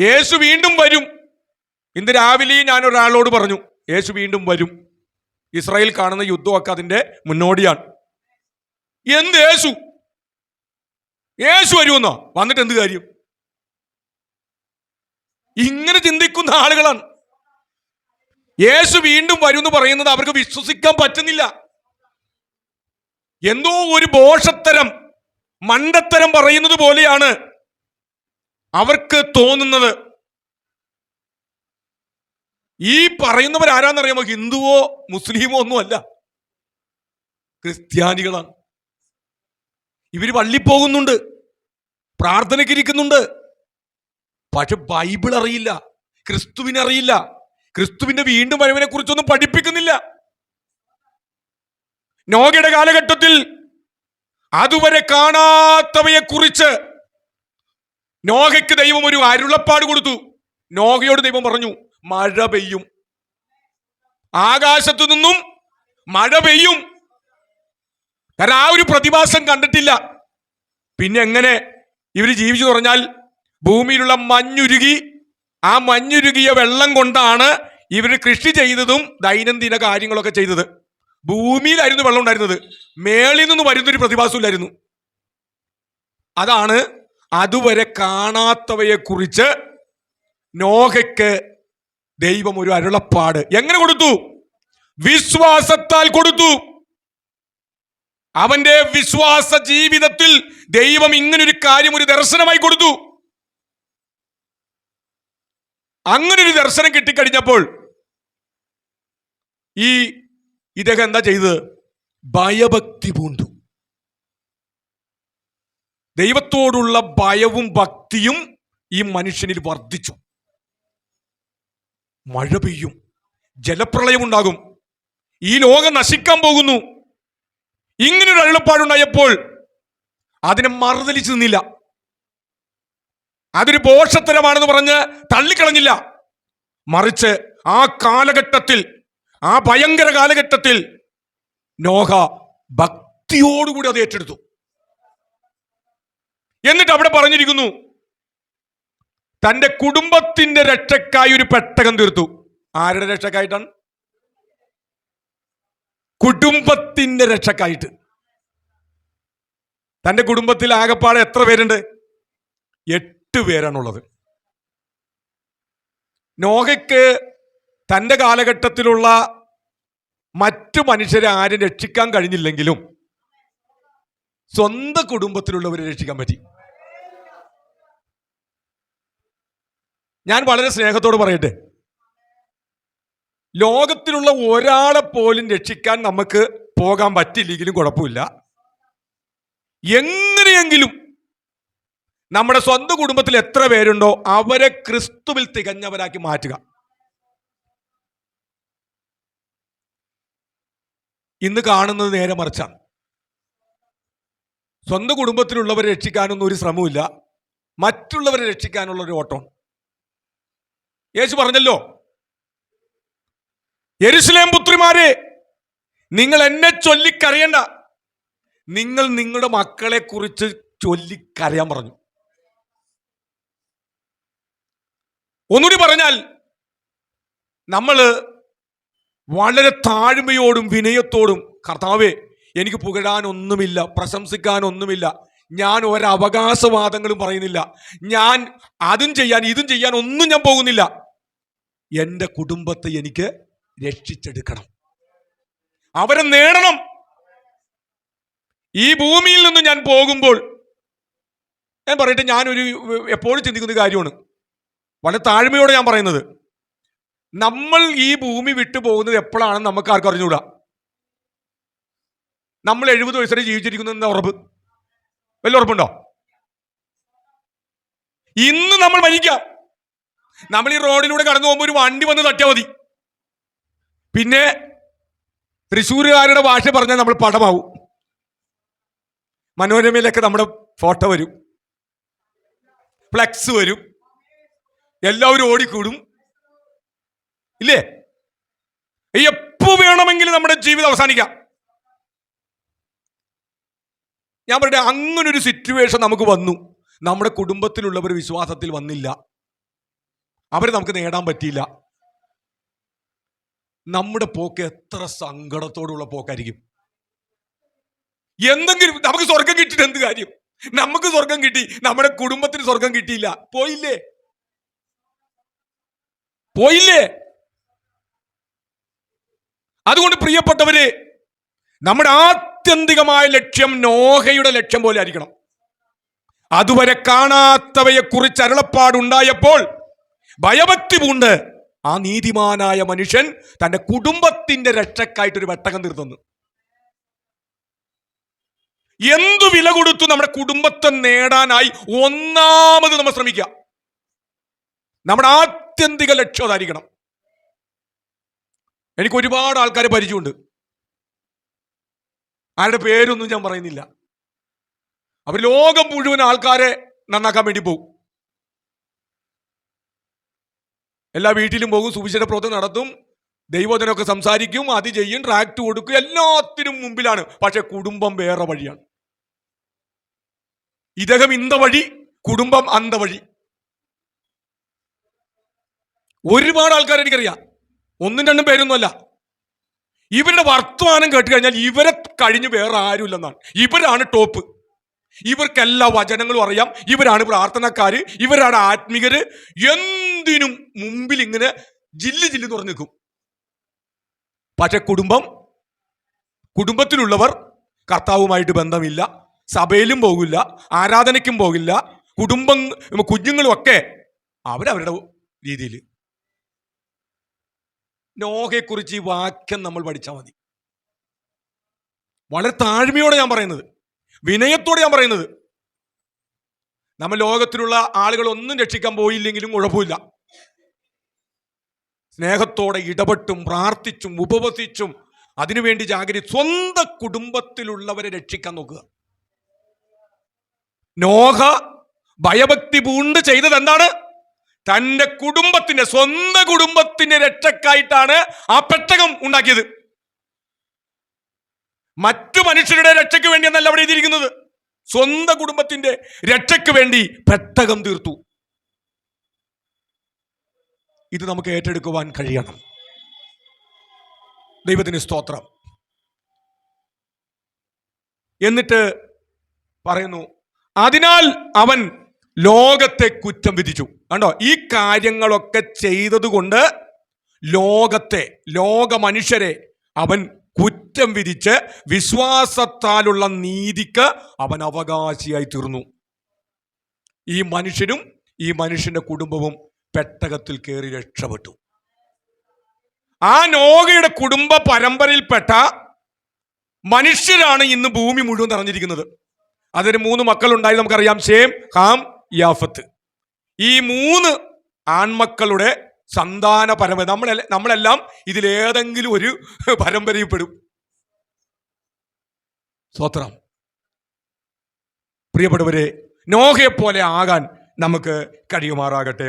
യേശു വീണ്ടും വരും. ഇന്ന് രാവിലെ ഞാൻ ഒരാളോട് പറഞ്ഞു യേശു വീണ്ടും വരും. ഇസ്രായേൽ കാണുന്ന യുദ്ധമൊക്കെ അതിന്റെ മുന്നോടിയാണ്. എന്ത് യേശു? യേശു വരുമെന്നോ? വന്നിട്ട് എന്ത് കാര്യം? ഇങ്ങനെ ചിന്തിക്കുന്ന ആളുകളാണ്. യേശു വീണ്ടും വരും എന്ന് പറയുന്നത് അവർക്ക് വിശ്വസിക്കാൻ പറ്റുന്നില്ല. എന്തോ ഒരു ബോഷത്തരം മണ്ടത്തരം പറയുന്നത് പോലെയാണ് അവർക്ക് തോന്നുന്നത് ഈ പറയുന്നവർ ആരാന്നറിയാമോ ഹിന്ദുവോ മുസ്ലിമോ ഒന്നുമല്ല. ക്രിസ്ത്യാനികളാണ്. ഇവർ പള്ളി പോകുന്നുണ്ട് പ്രാർത്ഥനയ്ക്ക് ഇരിക്കുന്നുണ്ട് പക്ഷെ ബൈബിൾ അറിയില്ല ക്രിസ്തുവിനെ അറിയില്ല ക്രിസ്തുവിന്റെ വീണ്ടും വരവിനെ കുറിച്ചൊന്നും പഠിപ്പിക്കുന്നില്ല. നോഗയുടെ കാലഘട്ടത്തിൽ അതുവരെ കാണാത്തവയെ കുറിച്ച് നോഹയ്ക്ക് ദൈവം ഒരു അരുളപ്പാട് കൊടുത്തു. നോഹയോട് ദൈവം പറഞ്ഞു മഴ പെയ്യും. ആകാശത്തു നിന്നും മഴ പെയ്യും. കാരണം ആ ഒരു പ്രതിഭാസം കണ്ടിട്ടില്ല. പിന്നെ എങ്ങനെ ഇവർ ജീവിച്ചു പറഞ്ഞാൽ ഭൂമിയിലുള്ള മഞ്ഞുരുകി ആ മഞ്ഞുരുകിയ വെള്ളം കൊണ്ടാണ് ഇവർ കൃഷി ചെയ്തതും ദൈനംദിന കാര്യങ്ങളൊക്കെ ചെയ്തത്. ഭൂമിയിലായിരുന്നു വെള്ളം ഉണ്ടായിരുന്നത്. മേളിൽ നിന്ന് വരുന്നൊരു പ്രതിഭാസമില്ലായിരുന്നു. അതാണ് അതുവരെ കാണാത്തവയെക്കുറിച്ച് നോഹയ്ക്ക് ദൈവം ഒരു അരുളപ്പാട്. എങ്ങനെ കൊടുത്തു? വിശ്വാസത്താൽ കൊടുത്തു. അവന്റെ വിശ്വാസ ജീവിതത്തിൽ ദൈവം ഇങ്ങനൊരു കാര്യം ഒരു ദർശനമായി കൊടുത്തു. അങ്ങനെ ഒരു ദർശനം കിട്ടിക്കഴിഞ്ഞപ്പോൾ ഈ ഇദ്ദേഹം എന്താ ചെയ്തത്? ഭയഭക്തി പൂണ്ടു. ദൈവത്തോടുള്ള ഭയവും ഭക്തിയും ഈ മനുഷ്യനിൽ വർദ്ധിച്ചു. മഴ പെയ്യും ജലപ്രളയം ഉണ്ടാകും ഈ ലോകം നശിക്കാൻ പോകുന്നു. ഇങ്ങനൊരു അരുളപ്പാടുണ്ടായപ്പോൾ അതിനെ മറുതലിച്ചു നിന്നില്ല. അതൊരു പോഷത്തരമാണെന്ന് പറഞ്ഞ് തള്ളിക്കളഞ്ഞില്ല. മറിച്ച് ആ കാലഘട്ടത്തിൽ ആ ഭയങ്കര കാലഘട്ടത്തിൽ നോഹ ഭക്തിയോടുകൂടി അത് ഏറ്റെടുത്തു. എന്നിട്ട് അവിടെ പറഞ്ഞിരിക്കുന്നു തന്റെ കുടുംബത്തിന്റെ രക്ഷക്കായി ഒരു പെട്ടകം തീർത്തു. ആരുടെ രക്ഷക്കായിട്ടാണ് കുടുംബത്തിന്റെ രക്ഷക്കായിട്ട് തന്റെ കുടുംബത്തിൽ ആകെപ്പാടെ എത്ര പേരുണ്ട്? എട്ട് പേരാണുള്ളത്. നോഹയ്ക്ക് തന്റെ കാലഘട്ടത്തിലുള്ള മറ്റു മനുഷ്യരെ ആരും രക്ഷിക്കാൻ കഴിഞ്ഞില്ലെങ്കിലും സ്വന്തം കുടുംബത്തിലുള്ളവരെ രക്ഷിക്കാൻ പറ്റി. ഞാൻ വളരെ സ്നേഹത്തോട് പറയട്ടെ. ലോകത്തിലുള്ള ഒരാളെ പോലും രക്ഷിക്കാൻ നമുക്ക് പോകാൻ പറ്റില്ലെങ്കിലും കുഴപ്പമില്ല. എങ്ങനെയെങ്കിലും നമ്മുടെ സ്വന്തം കുടുംബത്തിൽ എത്ര പേരുണ്ടോ അവരെ ക്രിസ്തുവിൽ തികഞ്ഞവരാക്കി മാറ്റുക. ഇന്ന് കാണുന്നത് നേരെ മറിച്ചാണ്. സ്വന്തം കുടുംബത്തിലുള്ളവരെ രക്ഷിക്കാനൊന്നും ഒരു ശ്രമവുമില്ല. മറ്റുള്ളവരെ രക്ഷിക്കാനുള്ള ഒരു ഓട്ടം. യേശു പറഞ്ഞല്ലോ യരുസലേം പുത്രിമാരെ നിങ്ങൾ എന്നെ ചൊല്ലിക്കറിയണ്ട. നിങ്ങൾ നിങ്ങളുടെ മക്കളെ കുറിച്ച് ചൊല്ലിക്കറിയാൻ പറഞ്ഞു. ഒന്നുകൂടി പറഞ്ഞാൽ നമ്മൾ വളരെ താഴ്മയോടും വിനയത്തോടും കർത്താവേ എനിക്ക് പുകഴാനൊന്നുമില്ല പ്രശംസിക്കാനൊന്നുമില്ല. ഞാൻ ഒരവകാശവാദങ്ങളും പറയുന്നില്ല. ഞാൻ അതും ചെയ്യാൻ ഇതും ചെയ്യാൻ ഒന്നും ഞാൻ പോകുന്നില്ല. എന്റെ കുടുംബത്തെ എനിക്ക് രക്ഷിച്ചെടുക്കണം. അവരെ നേടണം. ഈ ഭൂമിയിൽ നിന്ന് ഞാൻ പോകുമ്പോൾ ഞാൻ പറയട്ടെ ഞാനൊരു എപ്പോഴും ചിന്തിക്കുന്ന കാര്യമാണ്. വളരെ താഴ്മയോടെ ഞാൻ പറയുന്നത്. നമ്മൾ ഈ ഭൂമി വിട്ടു പോകുന്നത് എപ്പോഴാണെന്ന് നമുക്ക് ആർക്കും അറിഞ്ഞുകൂടാ. നമ്മൾ എഴുപത് വയസ്സ് ജീവിച്ചിരിക്കുന്നു എന്ന ഉറപ്പ്? വലിയ ഉറപ്പുണ്ടോ? ഇന്ന് നമ്മൾ മരിക്കാം. നമ്മൾ ഈ റോഡിലൂടെ കടന്നു പോകുമ്പോൾ ഒരു വണ്ടി വന്ന് തട്ടിയാൽ മതി. പിന്നെ തൃശ്ശൂരുകാരുടെ ഭാഷ പറഞ്ഞാൽ നമ്മൾ പടമാവും. മനോരമയിലൊക്കെ നമ്മുടെ ഫോട്ടോ വരും. ഫ്ലെക്സ് വരും. എല്ലാവരും ഓടിക്കൂടും. ഇല്ലേ? എപ്പോ വേണമെങ്കിലും നമ്മുടെ ജീവിതം അവസാനിക്കാം. ഞാൻ പറയട്ടെ അങ്ങനൊരു സിറ്റുവേഷൻ നമുക്ക് വന്നു. നമ്മുടെ കുടുംബത്തിലുള്ളവർ വിശ്വാസത്തിൽ വന്നില്ല. അവരെ നമുക്ക് നേടാൻ പറ്റിയില്ല. നമ്മുടെ പോക്ക് എത്ര സങ്കടത്തോടുള്ള പോക്കായിരിക്കും. എന്തെങ്കിലും നമുക്ക് സ്വർഗം കിട്ടിയിട്ട് എന്ത് കാര്യം? നമുക്ക് സ്വർഗം കിട്ടി നമ്മുടെ കുടുംബത്തിന് സ്വർഗം കിട്ടിയില്ല. പോയില്ലേ? പോയില്ലേ? അതുകൊണ്ട് പ്രിയപ്പെട്ടവര് നമ്മുടെ ആത്യന്തികമായ ലക്ഷ്യം നോഹയുടെ ലക്ഷ്യം പോലെ ആയിരിക്കണം. അതുവരെ കാണാത്തവയെ കുറിച്ച് അരുളപ്പാടുണ്ടായപ്പോൾ ഭയഭക്തി പൂണ്ട് ആ നീതിമാനായ മനുഷ്യൻ തന്റെ കുടുംബത്തിന്റെ രക്ഷക്കായിട്ടൊരു വെട്ടകം തീർത്തുന്നു എന്തു വില കൊടുത്തു നമ്മുടെ കുടുംബത്തെ നേടാനായി ഒന്നാമത് നമ്മൾ ശ്രമിക്കുക. നമ്മുടെ ആത്യന്തിക ലക്ഷ്യം അതായിരിക്കണം. എനിക്ക് ഒരുപാട് ആൾക്കാരെ പരിചയമുണ്ട്. ആരുടെ പേരൊന്നും ഞാൻ പറയുന്നില്ല. അവർ ലോകം മുഴുവൻ ആൾക്കാരെ നന്നാക്കാൻ വേണ്ടി പോകും എല്ലാ വീട്ടിലും പോകും സുവിശേഷ പ്രവർത്തനം നടത്തും ദൈവത്തിനൊക്കെ സംസാരിക്കും അത് ചെയ്യും ട്രാക്ട് കൊടുക്കും എല്ലാത്തിനും മുമ്പിലാണ്. പക്ഷെ കുടുംബം വേറെ വഴിയാണ്. ഇദ്ദേഹം ഇന്ത വഴി കുടുംബം അന്ത വഴി. ഒരുപാട് ആൾക്കാർ എനിക്കറിയാം. ഒന്നും രണ്ടും പേരൊന്നുമല്ല. ഇവരുടെ വർത്തമാനം കേട്ട് കഴിഞ്ഞാൽ ഇവരെ കഴിഞ്ഞ് വേറെ ആരുമില്ലെന്നാണ് ഇവരാണ് ടോപ്പ് ഇവർക്ക് എല്ലാ വചനങ്ങളും അറിയാം. ഇവരാണ് പ്രാർത്ഥനക്കാര്. ഇവരാണ് ആത്മീകര്. എന്തിനും മുമ്പിൽ ഇങ്ങനെ ജില്ല് ജില്ല് തുറന്നു നിൽക്കും. പക്ഷെ കുടുംബം കുടുംബത്തിലുള്ളവർ കർത്താവുമായിട്ട് ബന്ധമില്ല. സഭയിലും പോകില്ല. ആരാധനയ്ക്കും പോകില്ല. കുടുംബം കുഞ്ഞുങ്ങളും ഒക്കെ അവരവരുടെ രീതിയിൽ. നോഹയെക്കുറിച്ച് ഈ വാക്യം നമ്മൾ പഠിച്ചാൽ മതി. വളരെ താഴ്മയോടെ ഞാൻ പറയുന്നത്. വിനയത്തോടെ ഞാൻ പറയുന്നത്. നമ്മൾ ലോകത്തിലുള്ള ആളുകൾ ഒന്നും രക്ഷിക്കാൻ പോയില്ലെങ്കിലും കുഴപ്പമില്ല. സ്നേഹത്തോടെ ഇടപെട്ടും പ്രാർത്ഥിച്ചും ഉപവസിച്ചും അതിനുവേണ്ടി ജാഗരി സ്വന്തം കുടുംബത്തിലുള്ളവരെ രക്ഷിക്കാൻ നോക്കുക. നോഹ ഭയഭക്തി പൂണ്ട് ചെയ്തത് എന്താണ്? തന്റെ കുടുംബത്തിന്റെ സ്വന്തം കുടുംബത്തിന്റെ രക്ഷക്കായിട്ടാണ് ആ പെട്ടകം ഉണ്ടാക്കിയത്. മറ്റു മനുഷ്യരുടെ രക്ഷയ്ക്ക് വേണ്ടി എന്നല്ല അവിടെ എഴുതിയിരിക്കുന്നത്. സ്വന്തം കുടുംബത്തിന്റെ രക്ഷയ്ക്ക് വേണ്ടി പെട്ടകം തീർത്തു. ഇത് നമുക്ക് ഏറ്റെടുക്കുവാൻ കഴിയണം. ദൈവത്തിന് സ്തോത്രം. എന്നിട്ട് പറയുന്നു അതിനാൽ അവൻ ലോകത്തെ കുറ്റം വിധിച്ചു. കണ്ടോ? ഈ കാര്യങ്ങളൊക്കെ ചെയ്തതുകൊണ്ട് ലോകത്തെ ലോക മനുഷ്യരെ അവൻ കുറ്റം വിധിച്ച് വിശ്വാസത്താലുള്ള നീതിക്ക് അവൻ അവകാശിയായി തീർന്നു. ഈ മനുഷ്യനും ഈ മനുഷ്യന്റെ കുടുംബവും പെട്ടകത്തിൽ കയറി രക്ഷപ്പെട്ടു. ആ നോഗയുടെ കുടുംബ പരമ്പരയിൽപ്പെട്ട മനുഷ്യരാണ് ഇന്ന് ഭൂമി മുഴുവൻ നിറഞ്ഞിരിക്കുന്നത്. അതിന് മൂന്ന് മക്കളുണ്ടായി നമുക്കറിയാം. Shem Ham Japheth. ഈ മൂന്ന് ആൺമക്കളുടെ സന്താന പരമ്പര നമ്മളെ നമ്മളെല്ലാം ഇതിലേതെങ്കിലും ഒരു പരമ്പരയിൽ പെടും സ്വത്രം പ്രിയപ്പെട്ടവരെ നോഹയെപ്പോലെ പോലെ ആകാൻ നമുക്ക് കഴിയുമാറാകട്ടെ.